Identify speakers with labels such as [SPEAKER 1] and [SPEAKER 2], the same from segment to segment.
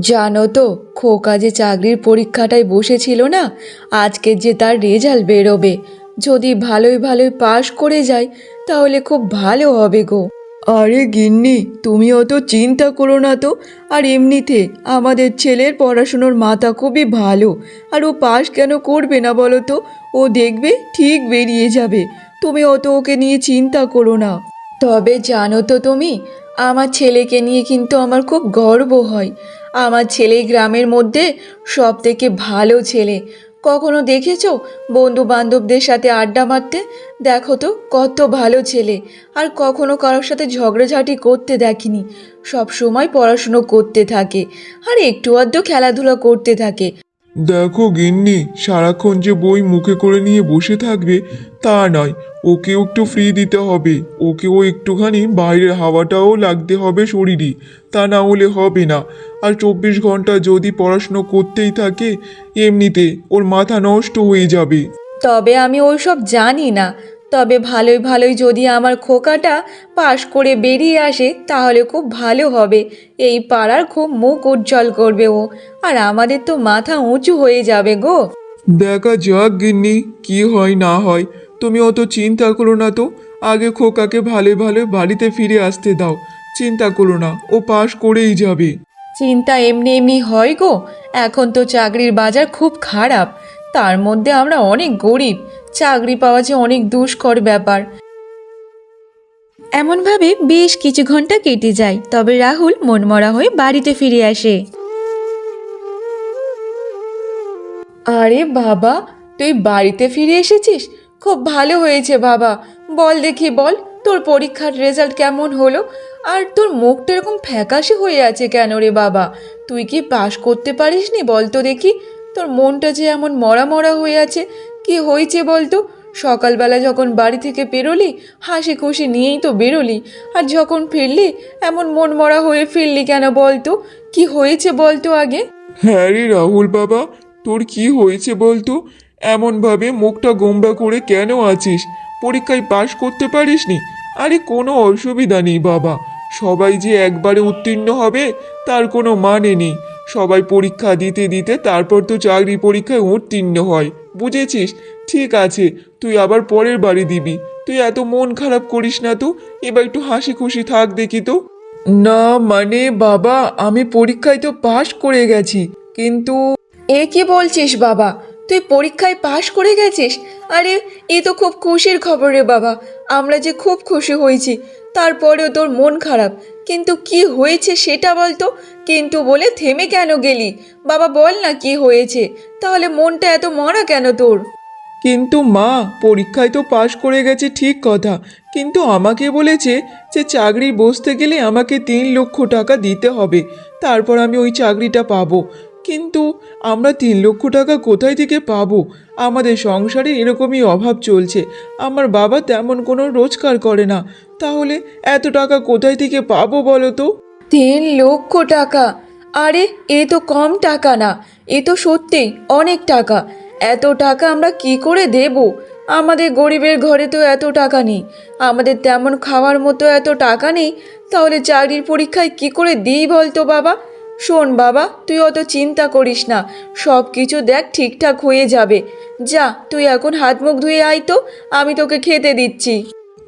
[SPEAKER 1] জানো তো খোকা যে চাকরির পরীক্ষাটায় বসেছিল না আজকে যে তার রেজাল্ট বেরোবে। যদি ভালোই ভালোই পাশ করে যায় তাহলে খুব ভালো হবে গো। আরে গিন্নি তুমি অত চিন্তা করো না তো। আর এমনিতে আমাদের ছেলের পড়াশুনোর মাথা খুবই ভালো। আর ও পাশ কেন করবে না বলো তো? ও দেখবে ঠিক বেরিয়ে যাবে। তুমি অত ওকে নিয়ে চিন্তা করো না। তবে জানো তো তুমি আমার ছেলেকে নিয়ে কিন্তু আমার খুব গর্ব হয়। আমার ছেলে গ্রামের মধ্যে সব থেকে ভালো ছেলে। কখনো দেখেছ বন্ধু বান্ধবদের সাথে আড্ডা মারতে? দেখো তো, কত ভালো ছেলে। আর কখনো কারোর সাথে ঝগড়াঝাটি করতে দেখিনি। সব সময় পড়াশুনো করতে থাকে। আর একটু আধটু খেলাধুলা করতে থাকে।
[SPEAKER 2] দেখো গিন্নি, সারাক্ষণ যে বই মুখে করে নিয়ে বসে থাকবে, তা নয়। ওকেও একটু ফ্রি দিতে হবে। ওকেও একটুখানি বাইরের হাওয়াটাও লাগতে হবে শরীরে। তা না হলে হবে না। আর চব্বিশ ঘণ্টা যদি পড়াশুনো করতেই থাকে, এমনিতে ওর মাথা নষ্ট হয়ে যাবে।
[SPEAKER 1] তবে আমি ওইসব জানি না। তবে ভালোই ভালোই যদি আমার খোকাটা পাশ করে বেরিয়ে আসে তাহলে খুব ভালো হবে। এই পাড়ার খুব মুখ উজ্জ্বল করবে ও। আর আমাদের তো মাথা উঁচু হয়ে যাবে গো।
[SPEAKER 2] দেখা যাক গিন্নি কি হয় না হয়। তুমি অত চিন্তা করো না তো। আগে খোকাকে ভালো ভালো বাড়িতে ফিরে আসতে দাও। চিন্তা করো না ও পাশ করেই যাবে।
[SPEAKER 1] চিন্তা এমনি এমনি হয় গো। এখন তো চাকরির বাজার খুব খারাপ। তার মধ্যে আমরা অনেক গরিব। চাকরি পাওয়া যে অনেক দুষ্কর ব্যাপার। এমনভাবে বেশ কিছু ঘণ্টা কেটে যায়, তবে রাহুল মনমরা হয়ে বাড়িতে ফিরে আসে। আরে বাবা, তুই বাড়িতে ফিরে এসেছিস? খুব ভালো হয়েছে বাবা। বল দেখি বল, তোর পরীক্ষার রেজাল্ট কেমন হলো? আর তোর মুখটা এরকম ফ্যাকাশে হয়ে আছে কেন রে বাবা? তুই কি পাশ করতে পারিস নি বল তো দেখি। তোর মনটা যে এমন মরা মরা হয়ে আছে, কি হয়েছে বলতো? সকালবেলা যখন বাড়ি থেকে বেরোলি, হাসি খুশি নিয়েই তো বেরোলি। আর যখন ফিরলি, এমন মন মরা হয়ে ফিরলি কেন বলতো? কি হয়েছে বলতো আগে?
[SPEAKER 2] হ্যাঁ রে রাহুল বাবা, তোর কি হয়েছে বলতো? এমনভাবে মুখটা গোমড়া করে কেন আছিস? পরীক্ষায় পাশ করতে পারিসনি? আরে কোনো অসুবিধা নেই বাবা। সবাই যে একবারে উত্তীর্ণ হবে, তার কোনো মানে নেই। সবাই পরীক্ষা দিতে দিতে তারপর তো চাকরি পরীক্ষায় উত্তীর্ণ হয়। বুঝেছিস? ঠিক আছে, তুই আবার পরের বাড়ি দিবি। তুই এত মন খারাপ করিস না তো? এবার একটু হাসি খুশি থাক দেখি তো। না মানে বাবা, আমি পরীক্ষায় তো পাশ করে গেছি, কিন্তু
[SPEAKER 1] এ কি বলছিস বাবা? তুই পরীক্ষায় পাশ করে গেছিস? আরে, এ তো খুব খুশির খবর রে বাবা। আমরা যে খুব খুশি হয়েছি। তারপরেও তোর মন খারাপ। কিন্তু কি হয়েছে সেটা বলতো? কিন্তু বলে থেমে কেন গেলি? বাবা বল না কি হয়েছে। তাহলে মনটা এত মরা কেন তোর?
[SPEAKER 2] কিন্তু মা, পরীক্ষায় তো পাশ করে গেছে ঠিক কথা। কিন্তু আমাকে বলেছে যে চাকরি বসতে গেলে আমাকে তিন লক্ষ টাকা দিতে হবে। তারপর আমি ওই চাকরিটা পাবো। কিন্তু আমরা তিন লক্ষ টাকা কোথায় থেকে পাবো? আমাদের সংসারে এরকমই অভাব চলছে। আমার বাবা তেমন কোনো রোজগার করে না। তাহলে এত টাকা কোথায় থেকে পাবো বলো তো?
[SPEAKER 1] তিন লক্ষ টাকা। আরে, এ তো কম টাকা না। এ তো সত্যিই অনেক টাকা। এত টাকা আমরা কি করে দেব? আমাদের গরিবের ঘরে তো এত টাকা নেই। আমাদের তেমন খাওয়ার মতো এত টাকা নেই। তাহলে চাকরির পরীক্ষায় কি করে দিই বলতো বাবা? শোন বাবা, তুই অত চিন্তা করিস না। সব কিছু দেখ ঠিকঠাক হয়ে যাবে। যা, তুই এখন হাত মুখ ধুয়ে আয় তো। আমি তোকে খেতে দিচ্ছি।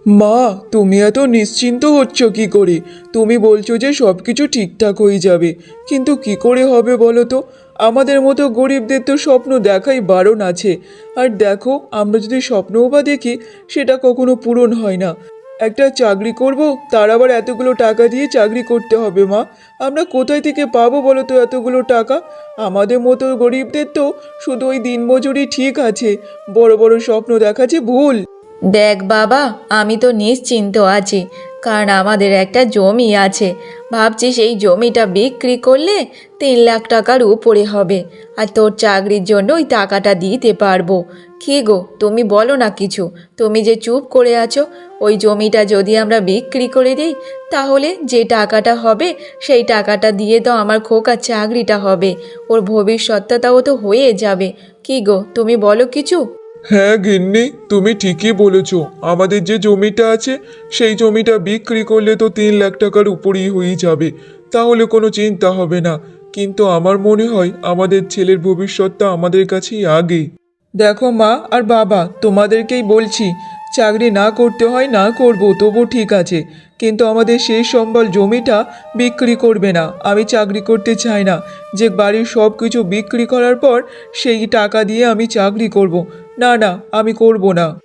[SPEAKER 2] মা, তুমি এত নিশ্চিন্ত হচ্ছ কি করে? তুমি বলছো যে সব কিছু ঠিকঠাক হয়ে যাবে। কিন্তু কি করে হবে বলো তো? আমাদের মতো গরিবদের তো স্বপ্ন দেখাই বারণ আছে। আর দেখো, আমরা যদি স্বপ্নও বা দেখি, সেটা কখনো পূরণ হয় না। একটা চাকরি করব, তার আবার এতগুলো টাকা দিয়ে চাকরি করতে হবে মা। আমরা কোথায় থেকে পাবো বলো তো এতগুলো টাকা? আমাদের মতো গরিবদের তো শুধু ওই দিনমজুরি ঠিক আছে। বড় বড় স্বপ্ন দেখা যে ভুল।
[SPEAKER 1] দেখ বাবা, আমি তো নিশ্চিন্ত আছি, কারণ আমাদের একটা জমি আছে। ভাবছি সেই জমিটা বিক্রি করলে তিন লাখ টাকার উপরে হবে, আর তোর চাকরির জন্য ওই টাকাটা দিতে পারব। কি গো, তুমি বলো না কিছু, তুমি যে চুপ করে আছো, ওই জমিটা যদি আমরা বিক্রি করে দিই, তাহলে যে টাকাটা হবে, সেই টাকাটা দিয়ে তো আমার খোকার চাকরিটা হবে, ওর ভবিষ্যৎটাও তো হয়ে যাবে। কি গো, তুমি বলো কিছু?
[SPEAKER 2] হ্যাঁ গিন্নি, তুমি ঠিকই বলেছ। আমাদের যে জমিটা আছে, সেই জমিটা বিক্রি করলে তো তিন লাখ টাকার উপরেই হয়ে যাবে। তাহলে কোনো চিন্তা হবে না। কিন্তু আমার মনে হয়, আমাদের ছেলের ভবিষ্যৎটা আমাদের কাছেই আগে। দেখো মা আর বাবা, তোমাদেরকেই বলছি, চাকরি না করতে হয় না করব, তবু ঠিক আছে। কিন্তু আমাদের সেই সম্বল জমিটা বিক্রি করবে না। আমি চাকরি করতে চাই না। যে বাড়ির সব কিছু বিক্রি করার পর, সেই টাকা দিয়ে আমি চাকরি করব। না না, আমি করব না।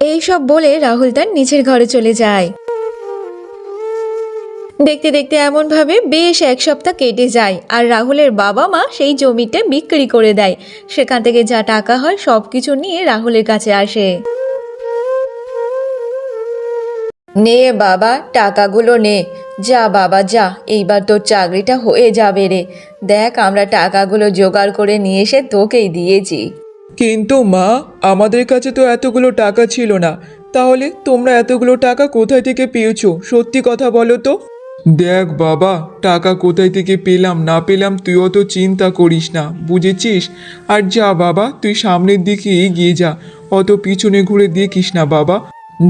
[SPEAKER 1] এই সব বলে রাহুল তার নিচের ঘরে চলে যায়। দেখতে দেখতে এমনভাবে বেশ এক সপ্তাহ কেটে যায় আর রাহুলের বাবা মা সেই জমিটা বিক্রি করে দেয়। সেখান থেকে যা টাকা হয় সব কিছু নিয়ে রাহুলের কাছে আসে। নে বাবা, টাকাগুলো নে। যা বাবা, যা, এইবার তোর চাকরিটা হয়ে যাবে রে। দেখ আমরা টাকাগুলো জোগাড় করে নিয়ে এসে তোকেই দিয়েছি।
[SPEAKER 2] কিন্তু মা, আমাদের কাছে তো এতগুলো টাকা ছিল না। তাহলে তোমরা এতগুলো টাকা কোথায় থেকে পেয়েছ? সত্যি কথা বলো তো। দেখ বাবা, টাকা কোথায় থেকে পেলাম না পেলাম তুই অত চিন্তা করিস না, বুঝেছিস? আর যা বাবা, তুই সামনের দিকে এগিয়ে যা, অত পিছনে ঘুরে দেখিস না বাবা।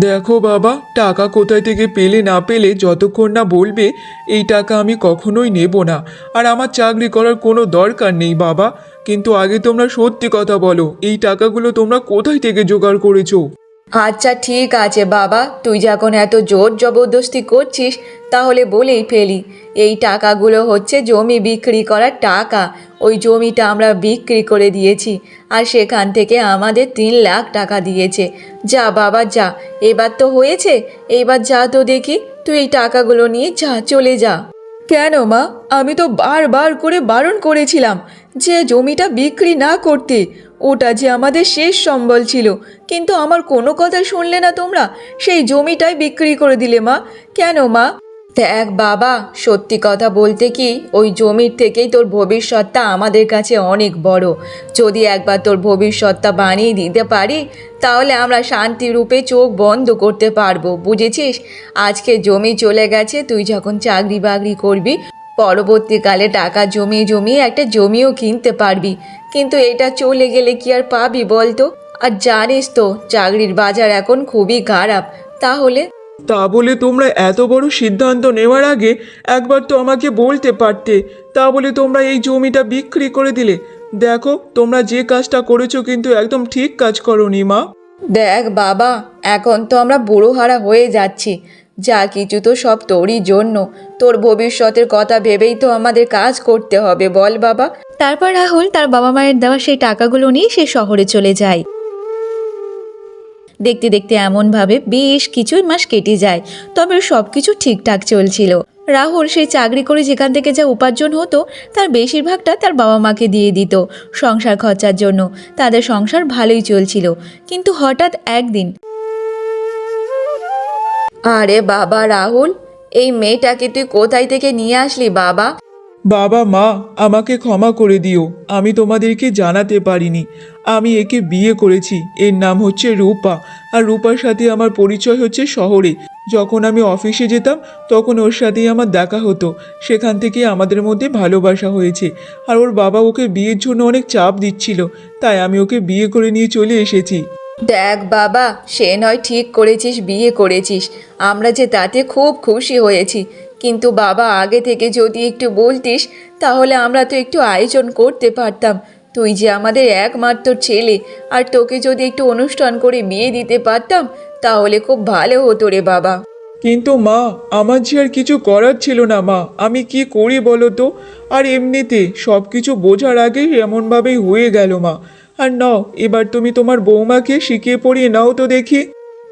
[SPEAKER 2] দেখো বাবা, টাকা কোথায় থেকে পেলে না পেলে যতক্ষণ না বলবে, এই টাকা আমি কখনোই নেব না। আর আমার চাকরি করার কোনো দরকার নেই বাবা। কিন্তু আগে তোমরা সত্যি কথা বলো, এই টাকাগুলো তোমরা কোথায় থেকে জোগাড় করেছ?
[SPEAKER 1] আচ্ছা ঠিক আছে বাবা, তুই যখন এত জোর জবরদস্তি করছিস, তাহলে বলেই ফেলি, এই টাকাগুলো হচ্ছে জমি বিক্রি করার টাকা, ওই জমিটা আমরা বিক্রি করে দিয়েছি, আর সেখান থেকে আমাদের তিন লাখ টাকা দিয়েছে। যা বাবা, যা, এবার তো হয়েছে, এবার যা তো দেখি, তুই এই টাকাগুলো নিয়ে যা, চলে যা। কেন মা? আমি তো বারবার করে বারণ করেছিলাম যে জমিটা বিক্রি না করতে। ওটা যে আমাদের শেষ সম্বল ছিল। কিন্তু আমার কোনো কথা শুনলে না তোমরা? সেই জমিটাই বিক্রি করে দিলে মা। কেন মা? দেখ বাবা সত্যি কথা বলতে কি, ওই জমির থেকেই তোর ভবিষ্যৎটা আমাদের কাছে অনেক বড়। যদি একবার তোর ভবিষ্যৎটা বানিয়ে দিতে পারি, তাহলে আমরা শান্তিরূপে চোখ বন্ধ করতে পারব, বুঝেছিস? আজকে জমি চলে গেছে, তুই যখন চাকরি বাকরি করবি, পরবর্তীকালে টাকা জমিয়ে জমিয়ে একটা জমিও কিনতে পারবি। কিন্তু এটা চলে গেলে কি আর পাবি বলতো? আর জানিস তো, চাকরির বাজার এখন খুবই খারাপ। তাহলে
[SPEAKER 2] তা বলে তোমরা এত বড় সিদ্ধান্ত নেওয়ার আগে একবার তো আমাকে বলতে পারতে। তা বলে তোমরা এই জমিটা বিক্রি করে দিলে। দেখো তোমরা যে কাজটা করেছ কিন্তু একদম ঠিক কাজ করনি মা।
[SPEAKER 1] দেখ বাবা এখন তো আমরা বুড়ো হারা হয়ে যাচ্ছি। যা কিছু তো সব তোরই জন্য। তোর ভবিষ্যতের কথা ভেবেই তো আমাদের কাজ করতে হবে বল বাবা। তারপর রাহুল তার বাবা মায়ের দেওয়া সেই টাকাগুলো নিয়ে সে শহরে চলে যায়। দেখতে দেখতে এমনভাবে বেশ কিছু মাস কেটে যায়, তবে সব কিছু ঠিকঠাক চলছিল। রাহুল সেই চাকরি করে যেখান থেকে যা উপার্জন হতো, তার বেশিরভাগটা তার বাবা মাকে দিয়ে দিত, সংসার খরচার জন্য। তাদের সংসার ভালোই চলছিল, কিন্তু হঠাৎ একদিন আরে বাবা রাহুল, এই মেয়েটাকে তুই কোথায় থেকে নিয়ে আসলি বাবা?
[SPEAKER 2] বাবা, মা, আমাকে ক্ষমা করে দিও। আমি তোমাদেরকে জানাতে পারিনি। আমি একে বিয়ে করেছি। এর নাম হচ্ছে রূপা। আর রূপার সাথে আমার পরিচয় হচ্ছে শহরে। যখন আমি অফিসে যেতাম, তখন ওর সাথেই আমার দেখা হতো। সেখান থেকে আমাদের মধ্যে ভালোবাসা হয়েছে। আর ওর বাবা ওকে বিয়ের জন্য অনেক চাপ দিচ্ছিল। তাই আমি ওকে বিয়ে করে নিয়ে চলে এসেছি।
[SPEAKER 1] দেখ বাবা, সে নয় ঠিক করেছিস, বিয়ে করেছিস। আমরা যে তাতে খুব খুশি হয়েছি। কিন্তু বাবা আগে থেকে যদি একটু বলতিস তাহলে আমরা তো একটু আয়োজন করতে পারতাম। তুই যে আমাদের একমাত্র ছেলে আর তোকে যদি একটু অনুষ্ঠান করে বিয়ে দিতে পারতাম তাহলে খুব ভালো হতো রে বাবা।
[SPEAKER 2] কিন্তু মা আমার যে আর কিছু করার ছিল না মা আমি কি করি বলো তো? আর এমনিতে সব কিছু বোঝার আগেই এমনভাবেই হয়ে গেল মা। আর নাও এবার তুমি তোমার বৌমাকে শিখিয়ে পড়িয়ে নাও তো দেখি।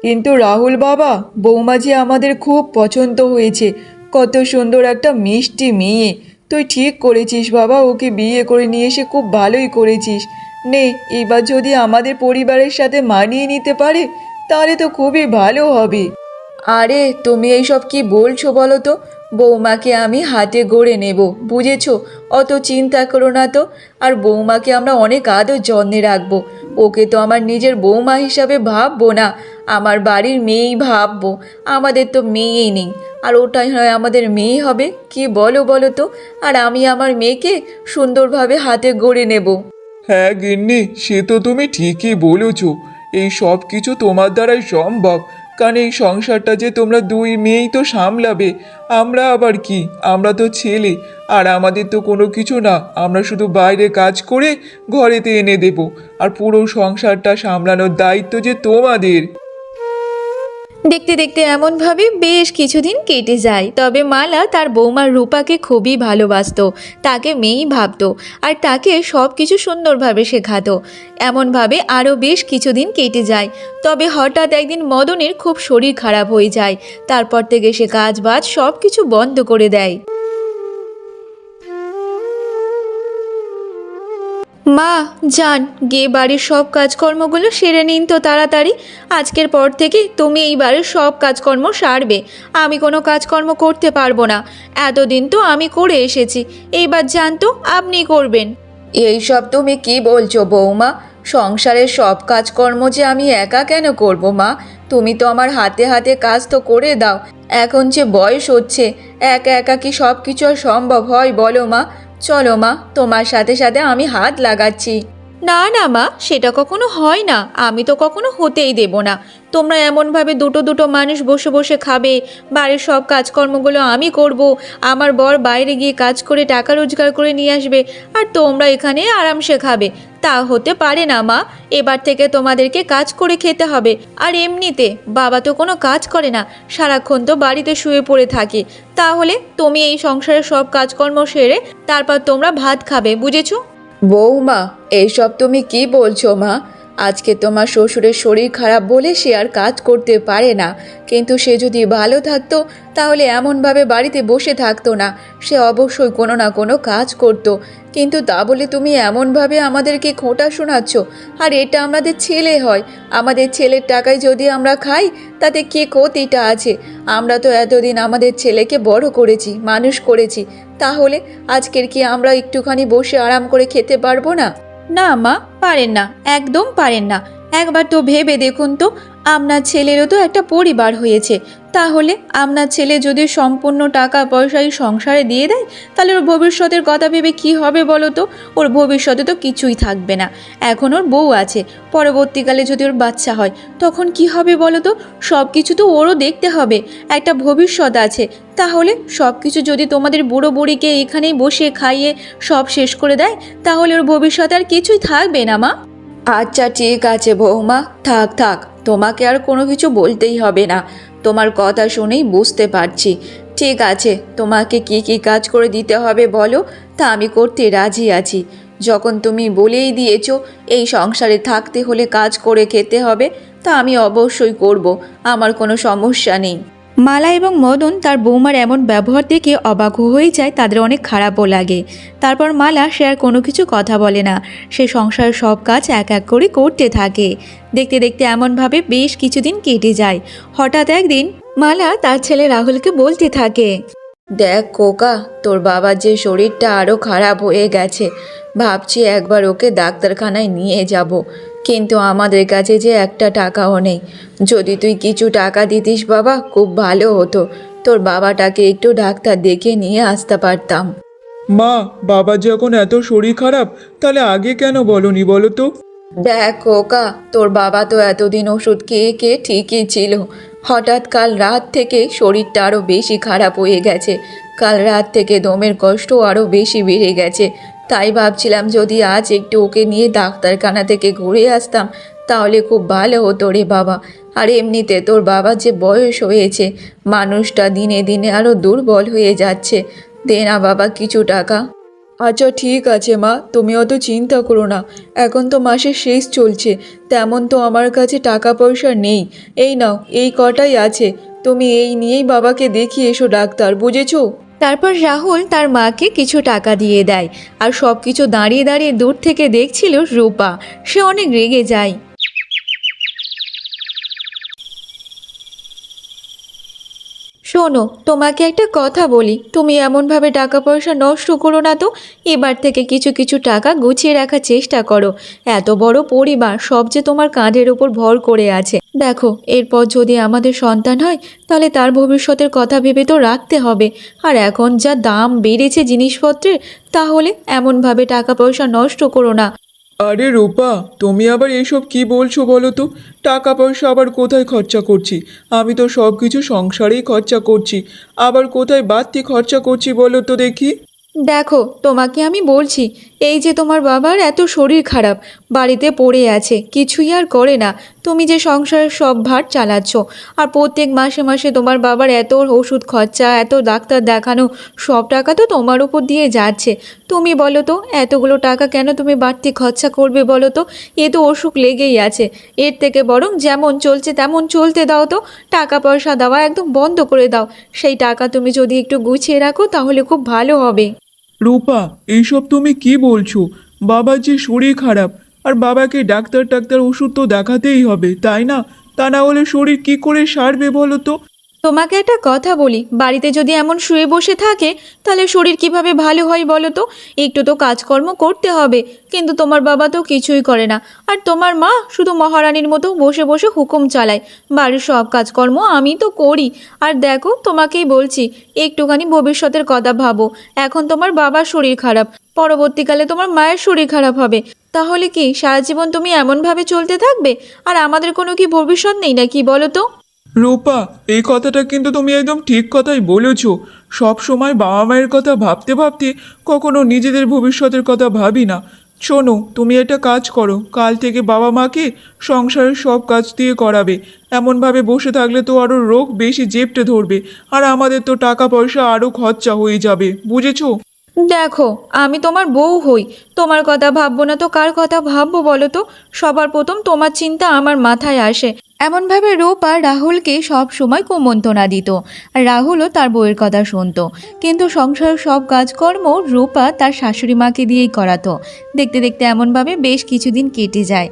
[SPEAKER 1] কিন্তু রাহুল বাবা বৌমা যে আমাদের খুব পছন্দ হয়েছে কত সুন্দর একটা মিষ্টি মেয়ে। তুই ঠিক করেছিস বাবা, ওকে বিয়ে করে নিয়ে এসে খুব ভালোই করেছিস। নে, এবার যদি আমাদের পরিবারের সাথে মানিয়ে নিতে পারে, তাহলে তো খুবই ভালো হবে। আরে, তুমি এইসব কি বলছো বলো তো? বৌমাকে আমি হাতে গড়ে নেব, বুঝেছ? অত চিন্তা করো না তো। আর বৌমাকে আমরা অনেক আদর যত্নে রাখব। ওকে তো আমার নিজের বৌমা হিসাবে ভাববো না। আমার বাড়ির মেয়েই ভাববো। আমাদের তো মেয়েই নেই। আর ওটাই হয় আমাদের মেয়ে হবে? কি বলো বলো তো? আর আমি আমার মেয়েকে সুন্দরভাবে হাতে গড়ে নেব।
[SPEAKER 2] হ্যাঁ গিন্নি, সে তো তুমি ঠিকই বলেছ। এই সব কিছু তোমার দ্বারাই সম্ভব। কারণ এই সংসারটা যে তোমরা দুই মেয়েই তো সামলাবে, আমরা আবার কি? আমরা তো ছেলে। আর আমাদের তো কোনো কিছু না। আমরা শুধু বাইরে কাজ করে ঘরেতে এনে দেব। আর পুরো সংসারটা সামলানোর দায়িত্ব যে তোমাদের।
[SPEAKER 1] দেখতে দেখতে এমনভাবে বেশ কিছুদিন কেটে যায়। তবে মালা তার বৌমার রূপাকে খুবই ভালোবাসত, তাকে মেয়েই ভাবত, আর তাকে সব কিছু সুন্দরভাবে শেখাতো। এমনভাবে আরও বেশ কিছুদিন কেটে যায়। তবে হঠাৎ একদিন মদনের খুব শরীর খারাপ হয়ে যায়। তারপর থেকে সে কাজ বাজ সব কিছু বন্ধ করে দেয়। মা, যান। গিয়ে বাড়ির সব কাজকর্মগুলো সেরে নিন তো তাড়াতাড়ি। আজকের পর থেকে তুমি এই বাড়ির সব কাজকর্ম সারবে। আমি কোনো কাজকর্ম করতে পারব না। এতদিন তো আমি করে এসেছি। এইবার যান তো, আপনি করবেন। এই সব তুমি কি বলছো বৌমা? সংসারের সব কাজকর্ম যে আমি একা কেন করব মা? তুমি তো আমার হাতে হাতে কাজ তো করে দাও। এখন যে বয়স হচ্ছে, একা একা কি সব কিছু সম্ভব হয় বলো মা? চলো মা তোমার সাথে সাথে আমি হাত লাগাচ্ছি। না না মা, সেটা কখনো হয় না। আমি তো কখনো হতেই দেব না। তোমরা এমনভাবে দুটো দুটো মানুষ বসে বসে খাবে, বাড়ির সব কাজকর্মগুলো আমি করব, আমার বর বাইরে গিয়ে কাজ করে টাকা রোজগার করে নিয়ে আসবে, আর তোমরা এখানে আরামসে খাবে। তা হতে পারে না মা, এবার থেকে তোমাদেরকে কাজ করে খেতে হবে। আর এমনিতে বাবা তো কোনো কাজ করে না, সারাক্ষণ তো বাড়িতে শুয়ে পড়ে থাকে। তাহলে তুমি এই সংসারের সব কাজকর্ম সেরে তারপর তোমরা ভাত খাবে, বুঝেছ? বৌমা এইসব তুমি কি বলছো মা? আজকে তোমার শ্বশুরের শরীর খারাপ বলে সে আর কাজ করতে পারে না। কিন্তু সে যদি ভালো থাকতো, তাহলে এমনভাবে বাড়িতে বসে থাকতো না। সে অবশ্যই কোনো না কোনো কাজ করতো। কিন্তু তা বলে তুমি এমনভাবে আমাদেরকে খোঁটা শোনাচ্ছ। আর এটা আমাদের ছেলে হয়। আমাদের ছেলের টাকায় যদি আমরা খাই, তাতে কে ক্ষতিটা আছে? আমরা তো এতদিন আমাদের ছেলেকে বড় করেছি, মানুষ করেছি। তাহলে আজকের কি আমরা একটুখানি বসে আরাম করে খেতে পারব না? না মা, পারেন না। একদম পারেন না। একবার তো ভেবে দেখুন তো আপনার ছেলেরও তো একটা পরিবার হয়েছে। তাহলে আপনার ছেলে যদি সম্পূর্ণ টাকা পয়সাই সংসারে দিয়ে দেয়, তাহলে ওর ভবিষ্যতের কথা ভেবে কি হবে বলো তো? ওর ভবিষ্যতে তো কিছুই থাকবে না। এখন ওর বউ আছে। পরবর্তীকালে যদি ওর বাচ্চা হয়, তখন কি হবে বলো তো? সব কিছু তো ওরও দেখতে হবে। একটা ভবিষ্যৎ আছে। তাহলে সব কিছু যদি তোমাদের বুড়ো বুড়িকে এখানেই বসিয়ে খাইয়ে সব শেষ করে দেয়, তাহলে ওর ভবিষ্যতে আর কিছুই থাকবে না মা। আচ্ছা ঠিক আছে বৌমা। থাক থাক। তোমাকে আর কোনো কিছু বলতেই হবে না। তোমার কথা শুনেই বুঝতে পারছি। ঠিক আছে, তোমাকে কি কি কাজ করে দিতে হবে বলো, তা আমি করতে রাজি আছি। যখন তুমি বলেই দিয়েছ, এই সংসারে থাকতে হলে কাজ করে খেতে হবে, তা আমি অবশ্যই করব, আমার কোনো সমস্যা নেই। মালা এবং মদন তার বৌমার এমন ব্যবহার দেখে অবাক হয়ে যায়, তাদের অনেক খারাপও লাগে। তারপর মালা সে আর কোনো কিছু কথা বলে না। সে সংসারের সব কাজ এক এক করে করতে থাকে। দেখতে দেখতে এমনভাবে বেশ কিছুদিন কেটে যায়। হঠাৎ একদিন মালা তার ছেলে রাহুলকে বলতে থাকে, দেখ কোকা তোর বাবার যে শরীরটা আরও খারাপ হয়ে গেছে। ভাবছি একবার ওকে ডাক্তারখানায় নিয়ে যাব। কিন্তু আমাদের কাছে যে একটা টাকাও নেই। যদি তুই কিছু টাকা দিতিস বাবা খুব ভালো হতো। তোর বাবাটাকে একটু ডাক্তার দেখে নিয়ে আসতে পারতাম।
[SPEAKER 2] মা বাবা যখন এত শরীর খারাপ তাহলে আগে কেন বলনি বলো তো?
[SPEAKER 1] দেখ কোকা তোর বাবা তো এতদিন ওষুধ খেয়ে খেয়ে ঠিকই ছিল। হঠাৎ কাল রাত থেকে শরীরটা আরও বেশি খারাপ হয়ে গেছে। কাল রাত থেকে দমের কষ্ট আরও বেশি বেড়ে গেছে। তাই ভাবছিলাম যদি আজ একটু ওকে নিয়ে ডাক্তারখানা থেকে ঘুরে আসতাম, তাহলে খুব ভালো হতো রে বাবা। আর এমনিতে তোর বাবা যে বয়স হয়েছে, মানুষটা দিনে দিনে আরও দুর্বল হয়ে যাচ্ছে। দে না বাবা কিছু টাকা। আচ্ছা ঠিক আছে মা, তুমি অত চিন্তা করো না। এখন তো মাসের শেষ চলছে, তেমন তো আমার কাছে টাকা পয়সা নেই। এই নাও, এই কটাই আছে। তুমি এই নিয়েই বাবাকে দেখিয়ে এসো ডাক্তার, বুঝেছ? তারপর রাহুল তার মাকে কিছু টাকা দিয়ে দেয় আর সব কিছু দাঁড়িয়ে দাঁড়িয়ে দূর থেকে দেখছিল রূপা। সে অনেক রেগে যায়। শোনো, তোমাকে একটা কথা বলি। তুমি এমনভাবে টাকা পয়সা নষ্ট করো না তো। এবার থেকে কিছু কিছু টাকা গুছিয়ে রাখার চেষ্টা করো। এত বড় পরিবার সব যে তোমার কাঁধের ওপর ভর করে আছে। দেখো, এরপর যদি আমাদের সন্তান হয়, তাহলে তার ভবিষ্যতের কথা ভেবে তো রাখতে হবে। আর এখন যা দাম বেড়েছে জিনিসপত্রের, তাহলে এমনভাবে টাকা পয়সা নষ্ট করো না।
[SPEAKER 2] আরে রূপা, তুমি আবার এইসব কি বলছো বলো তো? টাকা পয়সা আবার কোথায় খরচা করছি? আমি তো সব কিছু সংসারেই খরচা করছি। আবার কোথায় বাড়তি খরচা করছি বলো তো দেখি।
[SPEAKER 1] দেখো, তোমাকে আমি বলছি এই যে তোমার বাবার এত শরীর খারাপ, বাড়িতে পড়ে আছে, কিছুই আর করে না। তুমি যে সংসারের সব ভার চালাচ্ছ, আর প্রত্যেক মাসে মাসে তোমার বাবার এত ওষুধ খরচা, এত ডাক্তার দেখানো, সব টাকা তো তোমার উপর দিয়ে যাচ্ছে। তুমি বলো তো, এতগুলো টাকা কেন তুমি বাড়তি খরচা করবে বলো তো? এ তো অসুখ লেগেই আছে। এর থেকে বরং যেমন চলছে তেমন চলতে দাও তো। টাকা পয়সা দেওয়া একদম বন্ধ করে দাও। সেই টাকা তুমি যদি একটু গুছিয়ে রাখো, তাহলে খুব ভালো হবে।
[SPEAKER 2] রূপা, এইসব তুমি কি বলছো? বাবার যে শরীর খারাপ, আর বাবাকে ডাক্তার টাক্তার ওষুধ তো দেখাতেই হবে, তাই না? তা না হলে শরীর কি করে সারবে বলো তো?
[SPEAKER 1] তোমাকে একটা কথা বলি, বাড়িতে যদি এমন শুয়ে বসে থাকে, তাহলে শরীর কীভাবে ভালো হয় বলো তো? একটু তো কাজকর্ম করতে হবে, কিন্তু তোমার বাবা তো কিছুই করে না। আর তোমার মা শুধু মহারানীর মতো বসে বসে হুকুম চালায়, বাড়ির সব কাজকর্ম আমি তো করি। আর দেখো, তোমাকেই বলছি, একটুখানি ভবিষ্যতের কথা ভাবো, এখন তোমার বাবার শরীর খারাপ, পরবর্তীকালে তোমার মায়ের শরীর খারাপ হবে। তাহলে কি, সারা জীবন তুমি এমনভাবে চলতে থাকবে? আর আমাদের কোনো কি ভবিষ্যৎ নেই নাকি বলো তো?
[SPEAKER 2] রূপা, এই কথাটা কিন্তু তুমি একদম ঠিক কথাই বলেছ। সব সময় বাবা মায়ের কথা ভাবতে ভাবতে কখনো নিজেদের ভবিষ্যতের কথা ভাবি না। শোনো, তুমি একটা কাজ করো। কাল থেকে বাবা মাকে সংসারের সব কাজ দিয়ে করাবে। এমনভাবে বসে থাকলে তো আরও রোগ বেশি জেপটে ধরবে। আর আমাদের তো টাকা পয়সা আরও খরচা হয়ে যাবে, বুঝেছ?
[SPEAKER 1] দেখো, আমি তোমার বউ হই। তোমার কথা ভাববো না তো কার কথা ভাববো বলো তো? সবার প্রথম তোমার চিন্তা আমার মাথায় আসে। এমনভাবে রূপা রাহুলকে সব সময় কুমন্ত্রণা দিত। আর রাহুলও তার বউয়ের কথা শুনতো। কিন্তু সংসারের সব কাজকর্ম রূপা তার শাশুড়ি মাকে দিয়েই করাতো। দেখতে দেখতে এমনভাবে বেশ কিছুদিন কেটে যায়।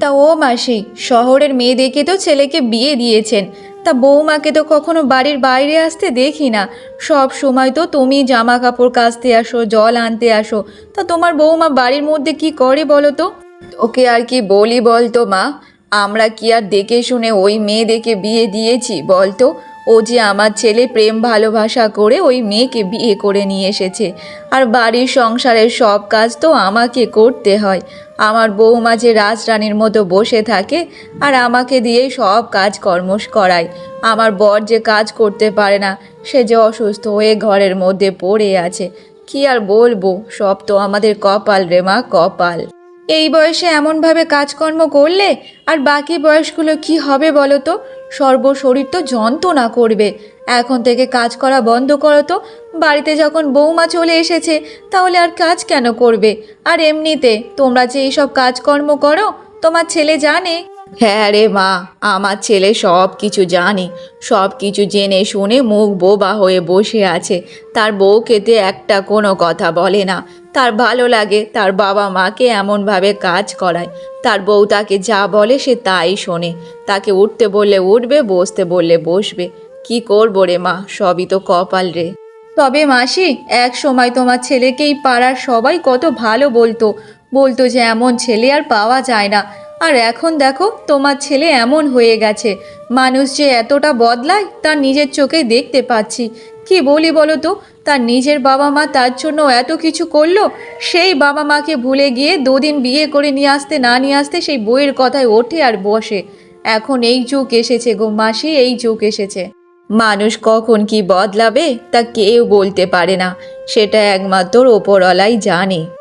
[SPEAKER 1] তা ও মাসি, শহরের মেয়ে দেখে তো ছেলেকে বিয়ে দিয়েছেন। তা বৌমাকে তো কখনো বাড়ির বাইরে আসতে দেখি না। সব সময় তো তুমি জামা কাপড় কাচতে আসো, জল আনতে আসো। তা তোমার বৌমা বাড়ির মধ্যে কি করে বলো তো? ওকে আর কি বলি বলতো, মা? আমরা কি আর দেখে শুনে ওই মেয়ে দেখে বিয়ে দিয়েছি বলতো? ও যে আমার ছেলে প্রেম ভালোবাসা করে ওই মেয়েকে বিয়ে করে নিয়ে এসেছে। আর বাড়ির সংসারের সব কাজ তো আমাকে করতে হয়। আমার বৌমা যে রাজরানীর মতো বসে থাকে আর আমাকে দিয়ে সব কাজ কর্ম করায়। আমার বর যে কাজ করতে পারে না, সে যে অসুস্থ হয়ে ঘরের মধ্যে পড়ে আছে। কি আর বলব, সব তো আমাদের কপাল রে মা, কপাল। এই বয়সে এমনভাবে কাজকর্ম করলে আর বাকি বয়সগুলো কি হবে বলো তো? সর্বশরীর তো যন্ত্রণা করবে। এখন থেকে কাজ করা বন্ধ করো তো। বাড়িতে যখন বৌমা চলে এসেছে, তাহলে আর কাজ কেন করবে? আর এমনিতে তোমরা যে এইসব কাজকর্ম করো, তোমার ছেলে জানে। হ্যাঁ রে মা, আমার ছেলে সব কিছু জানে, সব কিছু জেনে শুনে মুখ বোবা হয়ে বসে আছে। তার বউকেতে একটা কোনো কথা বলে না। তার ভালো লাগে, তার বাবা মাকে এমনভাবে কাজ করায়। তার বউ তাকে যা বলে সে তাই শোনে। তাকে উঠতে বললে উঠবে, বসতে বললে বসবে। কি করব রে মা, সবই তো কপাল রে। তবে মাসি, এক সময় তোমার ছেলেকেই পাড়ার সবাই কত ভালো বলতো। বলতো যে এমন ছেলে আর পাওয়া যায় না। আর এখন দেখো, তোমার ছেলে এমন হয়ে গেছে। মানুষ যে এতটা বদলায় তার নিজের চোখে দেখতে পাচ্ছি। কি বলি বলো তো, তার নিজের বাবা মা তার জন্য এত কিছু করল, সেই বাবা মাকে ভুলে গিয়ে দুদিন বিয়ে করে নিয়ে আসতে, না নিয়ে আসতে সেই বইয়ের কথায় ওঠে আর বসে। এখন এই যুগ এসেছে গো মাসি, এই যুগ এসেছে। মানুষ কখন কি বদলাবে, তা কেউ বলতে পারে না। সেটা একমাত্র ওপরওয়ালাই জানে।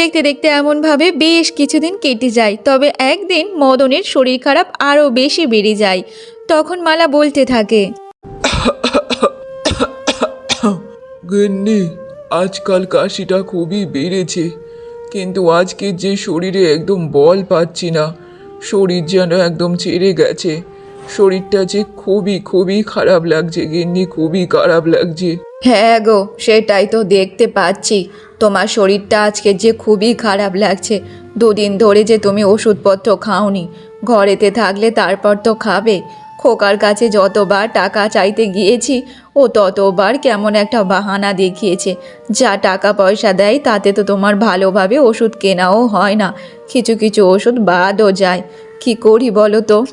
[SPEAKER 1] দেখতে দেখতে এমনভাবে বেশ কিছুদিন কেটে যায়, তবে একদিন মদনের শরীর খারাপ আরও বেশি বেড়ে যায়। তখন মালা বলতে থাকে
[SPEAKER 2] আজকাল কাশিটা খুবই বেড়েছে, কিন্তু আজকে যে শরীরে একদম বল পাচ্ছি না, শরীর যেন একদম ছেড়ে গেছে। শরীরটা যে খুবই খুবই খারাপ লাগছে গিন্নি, খুবই খারাপ লাগছে।
[SPEAKER 1] হ্যাঁ গো, সেটাই তো দেখতে পাচ্ছি। তোমার শরীরটা আজকে যে খুবই খারাপ লাগছে। দুদিন ধরে যে তুমি ওষুধপত্র খাওনি। ঘরেতে থাকলে তারপর তো খাবে। খোকার কাছে যতবার টাকা চাইতে গিয়েছি, ও ততবার কেমন একটা বাহানা দেখিয়েছে। যা টাকা পয়সা দেয়, তাতে তো তোমার ভালোভাবে ওষুধ কেনাও হয় না। কিছু কিছু ওষুধ বাদও যায়। কি করি বলো তো?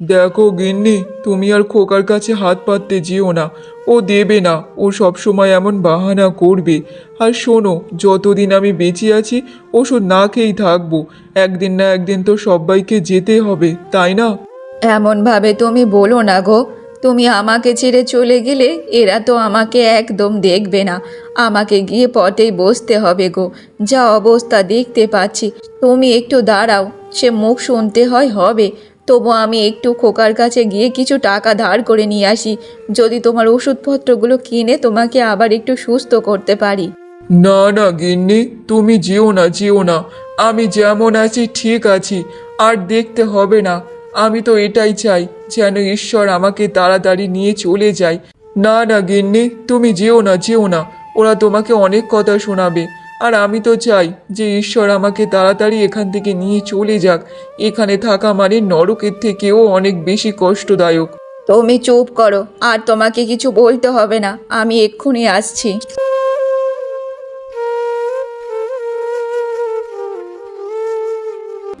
[SPEAKER 2] দেখো গিন্নি, তুমি আর খোকার কাছে হাত পাততে যেও না। ও দেবে না, ও সবসময় এমন বাহানা করবে। আর শোনো, যতদিন আমি বেঁচে আছি ওষুধ না খেয়েই থাকব। একদিন না একদিন তো সবাইকে যেতে হবে, তাই না?
[SPEAKER 1] এমনভাবে তুমি বলো না গো। তুমি আমাকে ছেড়ে চলে গেলে এরা তো আমাকে একদম দেখবে না। আমাকে গিয়ে পথেই বসতে হবে গো। যা অবস্থা দেখতে পাচ্ছি। তুমি একটু দাঁড়াও, সে মুখ শুনতে হয় হবে। তবু আমি একটু খোকার কাছে গিয়ে কিছু টাকা ধার করে নিয়ে আসি। যদি তোমার ওষুধপত্রগুলো কিনে তোমাকে আবার একটু সুস্থ করতে পারি।
[SPEAKER 2] না না, গিন্নি, তুমি যেও না যেও না। আমি যেমন আছি, ঠিক আছি। আর দেখতে হবে না। আমি তো এটাই চাই, যেন ঈশ্বর আমাকে তাড়াতাড়ি নিয়ে চলে যায়। না না, গিন্নি, তুমি যেও না যেও না। ওরা তোমাকে অনেক কথা শোনাবে। আর আমি তো চাই যে ঈশ্বর আমাকে তাড়াতাড়ি এখান থেকে নিয়ে চলে যাক। এখানে থাকা মানে নরকের থেকেও অনেক বেশি কষ্টদায়ক।
[SPEAKER 1] তুমি চুপ করো আর তোমাকে কিছু বলতে হবে না আমি এক্ষুনি আসছি।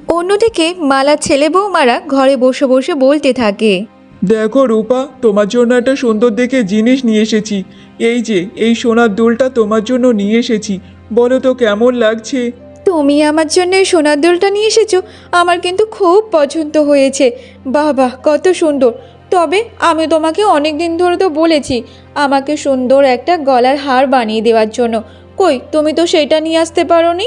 [SPEAKER 1] অন্যদিকে মালা ছেলে বৌমারা ঘরে বসে বসে বলতে থাকে।
[SPEAKER 2] দেখো রূপা তোমার জন্য একটা সুন্দর দেখে জিনিস নিয়ে এসেছি। এই যে এই সোনার দুলটা তোমার জন্য নিয়ে এসেছি। বলো তো কেমন লাগছে?
[SPEAKER 1] তুমি আমার জন্য সোনার দুলটা নিয়ে এসেছ আমার কিন্তু খুব পছন্দ হয়েছে। বাহ বাহ কত সুন্দর। তবে আমি তোমাকে অনেক দিন ধরে তো বলেছি আমাকে সুন্দর একটা গলার হার বানিয়ে দেওয়ার জন্য। কই তুমি তো সেটা নিয়ে আসতে পারো নি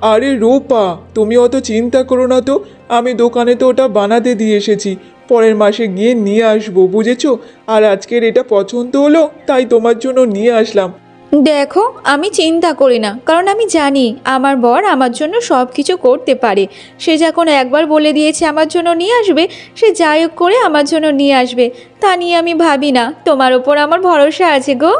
[SPEAKER 2] আরে রূপা তুমি অত চিন্তা করো না তো। আমি দোকানে তো ওটা বানাতে দিয়ে এসেছি। পরের মাসে গিয়ে নিয়ে আসব বুঝেছ? আর আজকের এটা পছন্দ হলো তাই তোমার জন্য নিয়ে আসলাম।
[SPEAKER 1] দেখো, আমি চিন্তা করি না, কারণ আমি জানি আমার বর আমার জন্য সব কিছু করতে পারে। সে যখন একবার বলে দিয়েছে আমার জন্য নিয়ে আসবে, সে যাই হোক করে আমার জন্য নিয়ে আসবে। তা নিয়ে আমি ভাবি না, তোমার ওপর আমার ভরসা আছে গো।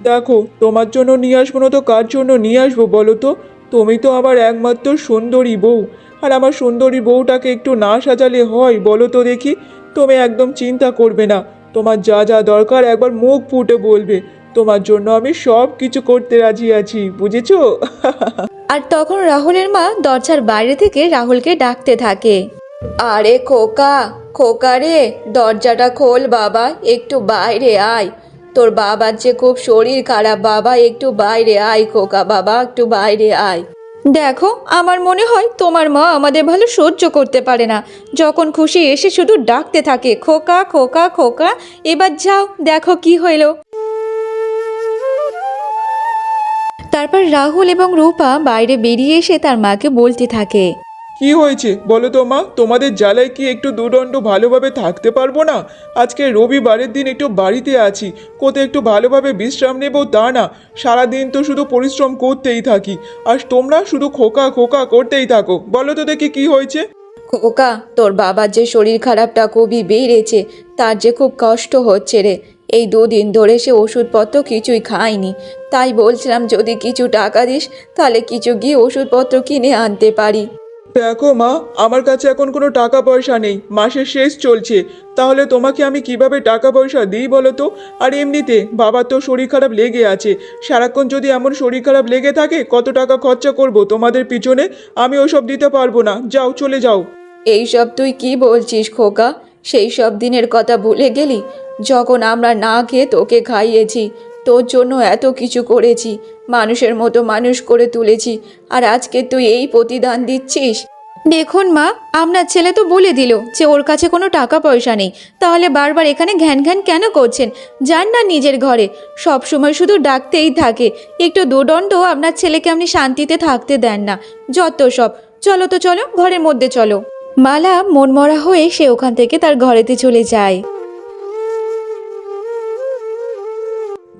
[SPEAKER 2] দেখো, তোমার জন্য নিয়ে আসব না তো কার জন্য নিয়ে আসব বলো তো? তুমি তো আমার একমাত্র সুন্দরী বউ, আর আমার সুন্দরী বউটাকে একটু না সাজালে হয় বলো তো দেখি? তুমি একদম চিন্তা করবে না, তোমার যা যা দরকার একবার মুখ ফুটে বলবে। তোমার জন্য আমি সব কিছু করতে রাজি আছি, বুঝেছ?
[SPEAKER 1] আর তখন রাহুলের মা দরজার বাইরে থেকে রাহুলকে ডাকতে থাকে। আরে খোকা খোকা রে, দরজাটা খোল বাবা, একটু বাইরে আয়। তোর বাবার যে খুব শরীর খারাপ বাবা, একটু বাইরে আয় খোকা বাবা, একটু বাইরে আয়। দেখো, আমার মনে হয় তোমার মা আমাদের ভালো সহ্য করতে পারে না। যখন খুশি এসে শুধু ডাকতে থাকে, খোকা খোকা খোকা, এবার যাও, দেখো কি হইল। তারপর রাহুল এবং রূপা বাইরে বেরিয়ে এসে তার মাকে বলতে থাকে।
[SPEAKER 2] কি হয়েছে? বলো তো মা তোমাদের জ্বালায় কি একটু দুদণ্ড ভালোভাবে থাকতে পারব না? আজকে রবিবারের দিন একটু বাড়িতে আছি কোথাও একটু ভালোভাবে বিশ্রাম নেব তা না। সারাদিন তো শুধু পরিশ্রম করতেই থাকি আর তোমরা শুধু খোকা খোকা করতেই থাকো। বলো তো দেখি কি হয়েছে?
[SPEAKER 1] খোকা তোর বাবার যে শরীর খারাপটা খুবই বেড়েছে তার যে খুব কষ্ট হচ্ছে রে। এই দুদিন ধরে সে ওষুধপত্র কিছুই খায়নি। তাই বলছিলাম যদি কিছু টাকা দিস তাহলে কিছু গিয়ে ওষুধপত্র কিনে আনতে পারি।
[SPEAKER 2] দেখো মা আমার কাছে এখন কোনো টাকা পয়সা নেই। মাসের শেষ চলছে। তাহলে তোমাকে আমি কীভাবে টাকা পয়সা দিই বলো তো? আর এমনিতে বাবার তো শরীর খারাপ লেগে আছে। সারাক্ষণ যদি এমন শরীর খারাপ লেগে থাকে কত টাকা খরচা করব তোমাদের পিছনে? আমি ওসব দিতে পারব না। যাও চলে যাও।
[SPEAKER 1] এইসব তুই কি বলছিস খোকা? সেই সব দিনের কথা ভুলে গেলি? যখন আমরা না খেয়ে তোকে খাইয়েছি, তোর জন্য এত কিছু করেছি, মানুষের মতো মানুষ করে তুলেছি, আর আজকে তুই এই প্রতিদান দিচ্ছিস? দেখুন মা, আপনার ছেলে তো বলে দিল যে ওর কাছে কোনো টাকা পয়সা নেই। তাহলে বারবার এখানে ঘ্যান ঘ্যান কেন করছেন? যান না নিজের ঘরে। সব সময় শুধু ডাকতেই থাকে। একটু দুদণ্ড আপনার ছেলেকে আপনি শান্তিতে থাকতে দেন না। যত সব। চলো তো চলো, ঘরের মধ্যে চলো। মালা মনমরা হয়ে সে ওখান থেকে তার ঘরেতে চলে যায়।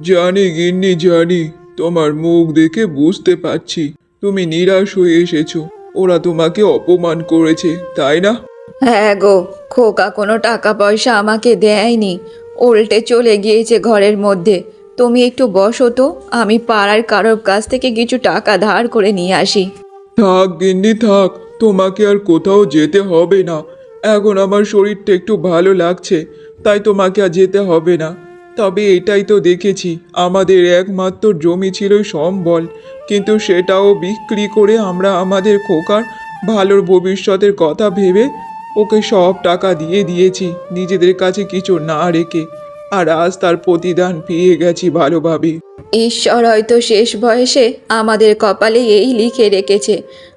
[SPEAKER 2] জানি গিন্নি জানি তোমার মুখ দেখে বুঝতে পারছি। তুমি নিরাশ হয়ে এসেছ। ওরা তোমাকে অপমান করেছে তাই না?
[SPEAKER 1] হ্যাঁ গো খোকা কোনো টাকা পয়সা আমাকে দেয়নি। উল্টে চলে গিয়েছে ঘরের মধ্যে। তুমি একটু বসো তো আমি পাড়ার কারোর কাছ থেকে কিছু টাকা ধার করে নিয়ে আসি।
[SPEAKER 2] থাক গিন্নি থাক তোমাকে আর কোথাও যেতে হবে না। এখন আমার শরীরটা একটু ভালো লাগছে তাই তোমাকে আর যেতে হবে না। তবে এটাই তো দেখেছি, আমাদের একমাত্র জমি ছিল সম্বল। কিন্তু সেটাও বিক্রি করে আমরা আমাদের খোকার ভালোর ভবিষ্যতের কথা ভেবে ওকে সব টাকা দিয়ে দিয়েছি, নিজেদের কাছে কিছু না রেখে। আর আজ তার প্রতিদান পেয়ে গেছি ভালোভাবে।
[SPEAKER 1] ঈশ্বর হয়তো শেষ বয়সে আমাদের কপালে এই লিখে রেখেছে।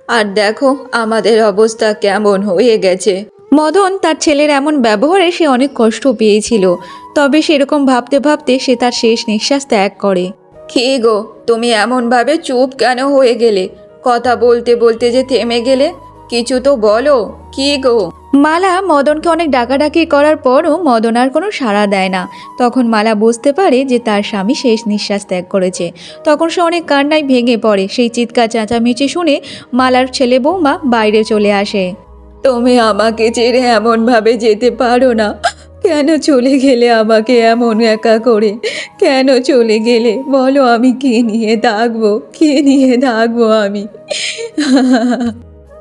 [SPEAKER 1] আর দেখো, আমাদের অবস্থা কেমন হয়ে গেছে। মদন তার ছেলের এমন ব্যবহারে সে অনেক কষ্ট পেয়েছিল। তবে সেরকম ভাবতে ভাবতে সে তার শেষ নিঃশ্বাস ত্যাগ করে। কি গো তুমি এমনভাবে চুপ কেন হয়ে গেলে? কথা বলতে বলতে যে থেমে গেলে? কিছু তো বলো কি গো? মালা মদনকে অনেক ডাকাডাকি করার পরও মদন আর কোনো সাড়া দেয় না। তখন মালা বুঝতে পারে যে তার স্বামী শেষ নিঃশ্বাস ত্যাগ করেছে। তখন সে অনেক কান্নায় ভেঙে পড়ে। সেই চিৎকার চেঁচামেচি শুনে মালার ছেলে বৌমা বাইরে চলে আসে। তুমি আমাকে ছেড়ে এমনভাবে যেতে পারো না। কেন চলে গেলে আমাকে এমন একা করে? কেন চলে গেলে? বলো আমি কে নিয়ে থাকব কে নিয়ে থাকব আমি?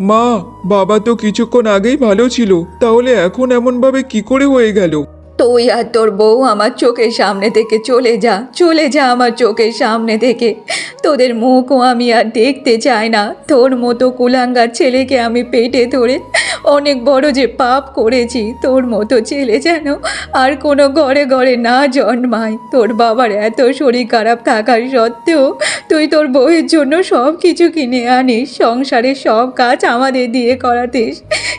[SPEAKER 2] মা, বাবা তো কিছুক্ষণ আগেই ভালো ছিল। তাহলে এখন এমনভাবে কি করে হয়ে গেল?
[SPEAKER 1] তুই আর তোর বউ আমার চোখের সামনে থেকে চলে যা চলে যা আমার চোখের সামনে থেকে। তোদের মুখও আমি আর দেখতে চাই না। তোর মতো কুলাঙ্গার ছেলেকে আমি পেটে ধরে অনেক বড় যে পাপ করেছি, তোর মতো ছেলে যেন আর কোনো ঘরে ঘরে না জন্মায়। তোর বাবার এত শরীর খারাপ থাকার সত্ত্বেও তুই তোর বউয়ের জন্য সব কিছু কিনে আনিস, সংসারের সব কাজ আমাদের দিয়ে করাতিস।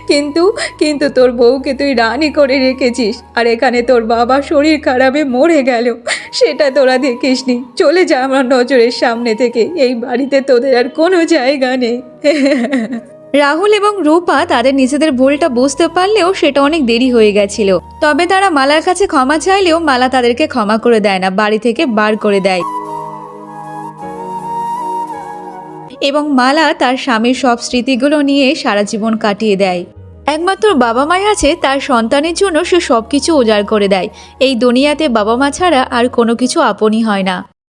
[SPEAKER 1] কিন্তু কিন্তু তোর বউকে তুই রানি করে রেখেছিস। আর এখানে তোর বাবা শরীর খারাপে মরে গেল। সেটা তোরা দেখিসনি। চলে যা আমার নজরের সামনে থেকে। এই বাড়িতে তোদের আর কোনো জায়গা নেই। রাহুল এবং রূপা তাদের নিজেদের ভুলটা বুঝতে পারলেও সেটা অনেক দেরি হয়ে গেছিল। তবে তারা মালার কাছে ক্ষমা চাইলেও মালা তাদেরকে ক্ষমা করে দেয় না, বাড়ি থেকে বার করে দেয়। এবং মালা তার স্বামীর সব স্মৃতিগুলো নিয়ে সারা জীবন কাটিয়ে দেয়। একমাত্র বাবা মাই আছে, তার সন্তানের জন্য সে সব কিছু উজাড় করে দেয়। এই দুনিয়াতে বাবা মা ছাড়া আর কোনো কিছু আপনই হয় না।